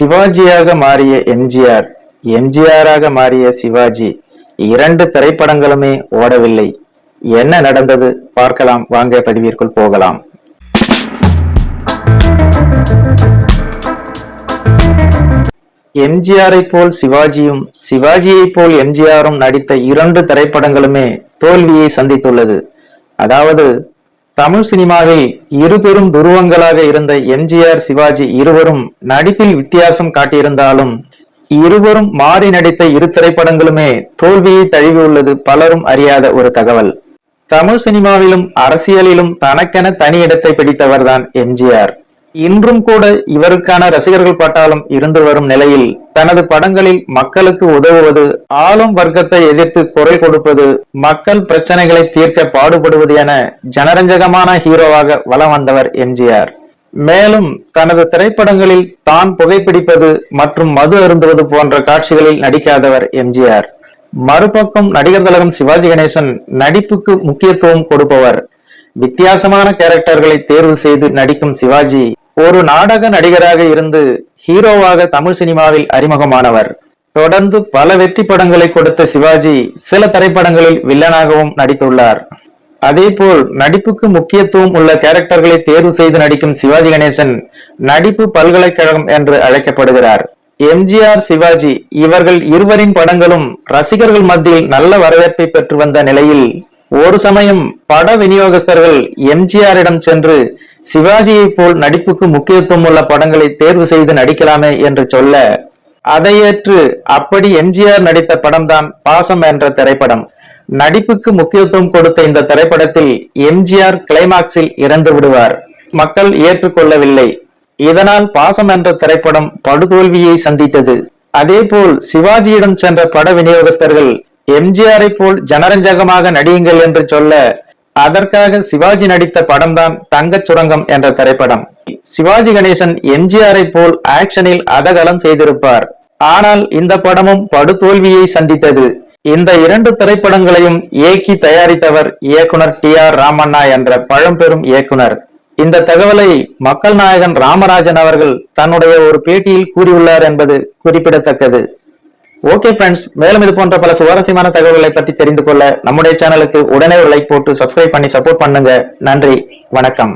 சிவாஜியாக மாறிய எம்ஜிஆர் எம்ஜிஆராக மாறிய சிவாஜி இரண்டு திரைப்படங்களுமே ஓடவில்லை. என்ன நடந்தது? பார்க்கலாம். வாங்க பதிவிற்குள் போகலாம். எம்ஜிஆரை போல் சிவாஜியும் சிவாஜியை போல் எம்ஜிஆரும் நடித்த இரண்டு திரைப்படங்களுமே தோல்வியை சந்தித்துள்ளது. அதாவது தமிழ் சினிமாவில் இருபெரும் துருவங்களாக இருந்த எம்ஜிஆர் சிவாஜி இருவரும் நடிப்பில் வித்தியாசம் காட்டியிருந்தாலும் இருவரும் மாறி நடித்த இரு திரைப்படங்களுமே தோல்வியை தழுவியுள்ளது பலரும் அறியாத ஒரு தகவல். தமிழ் சினிமாவிலும் அரசியலிலும் தனக்கென தனி இடத்தை பிடித்தவர்தான் எம்ஜிஆர். இன்றும் கூட இவருக்கான ரசிகர்கள் பட்டாளம் இருந்து வரும் நிலையில் தனது படங்களில் மக்களுக்கு உதவுவது ஆளும் வர்க்கத்தை எதிர்த்து குரல் கொடுப்பது மக்கள் பிரச்சனைகளை தீர்க்க பாடுபடுவது என ஜனரஞ்சகமான ஹீரோவாக வலம் வந்தவர் எம்ஜிஆர். மேலும் தனது திரைப்படங்களில் தான் புகைப்பிடிப்பது மற்றும் மது அருந்துவது போன்ற காட்சிகளில் நடிக்காதவர் எம்ஜிஆர். மறுபக்கம் நடிகர் தலகம் சிவாஜி கணேசன் நடிப்புக்கு முக்கியத்துவம் கொடுப்பவர். வித்தியாசமான கேரக்டர்களை தேர்வு செய்து நடிக்கும் சிவாஜி ஒரு நாடக நடிகராக இருந்து ஹீரோவாக தமிழ் சினிமாவில் அறிமுகமானவர். தொடர்ந்து பல வெற்றி படங்களை கொடுத்த சிவாஜி சில திரைப்படங்களில் வில்லனாகவும் நடித்துள்ளார். அதேபோல் நடிப்புக்கு முக்கியத்துவம் உள்ள கேரக்டர்களை தேர்வு செய்து நடிக்கும் சிவாஜி கணேசன் நடிப்பு பல்கலைக்கழகம் என்று அழைக்கப்படுகிறார். எம்ஜிஆர் சிவாஜி இவர்கள் இருவரின் படங்களும் ரசிகர்கள் மத்தியில் நல்ல வரவேற்பை பெற்று வந்த நிலையில் ஒரு சமயம் பட விநியோகஸ்தர்கள் எம்ஜிஆரிடம் சென்று சிவாஜியை போல் நடிப்புக்கு முக்கியத்துவம் உள்ள படங்களை தேர்வு செய்து நடிக்கலாமே என்று சொல்ல அதையேற்று அப்படி எம்ஜிஆர் நடித்த படம்தான் பாசம் என்ற திரைப்படம். நடிப்புக்கு முக்கியத்துவம் கொடுத்த இந்த திரைப்படத்தில் எம்ஜிஆர் கிளைமாக்ஸில் இறந்து விடுவார். மக்கள் ஏற்றுக்கொள்ளவில்லை. இதனால் பாசம் என்ற திரைப்படம் படுதோல்வியை சந்தித்தது. அதேபோல் சிவாஜியிடம் சென்ற பட விநியோகஸ்தர்கள் எம்ஜிஆரை போல் ஜனரஞ்சகமாக நடியுங்கள் என்று சொல்ல அதற்காக சிவாஜி நடித்த படம்தான் தங்கச் சுரங்கம் என்ற திரைப்படம். சிவாஜி கணேசன் எம்ஜிஆரை போல் ஆக்ஷனில் அதகலம் செய்திருப்பார். ஆனால் இந்த படமும் படுதோல்வியை சந்தித்தது. இந்த இரண்டு திரைப்படங்களையும் இயக்கி தயாரித்தவர் இயக்குனர் டி ஆர் ராமண்ணா என்ற பழம்பெரும் இயக்குனர். இந்த தகவலை மக்கள் நாயகன் ராமராஜன் அவர்கள் தன்னுடைய ஒரு பேட்டியில் கூறியுள்ளார் என்பது குறிப்பிடத்தக்கது. ஓகே ஃப்ரெண்ட்ஸ் மேலும் இது போன்ற பல சுவாரஸ்யமான தகவல்களை பற்றி தெரிந்து கொள்ள நம்முடைய சேனலுக்கு உடனே ஒரு லைக் போட்டு சப்ஸ்கிரைப் பண்ணி சப்போர்ட் பண்ணுங்க. நன்றி. வணக்கம்.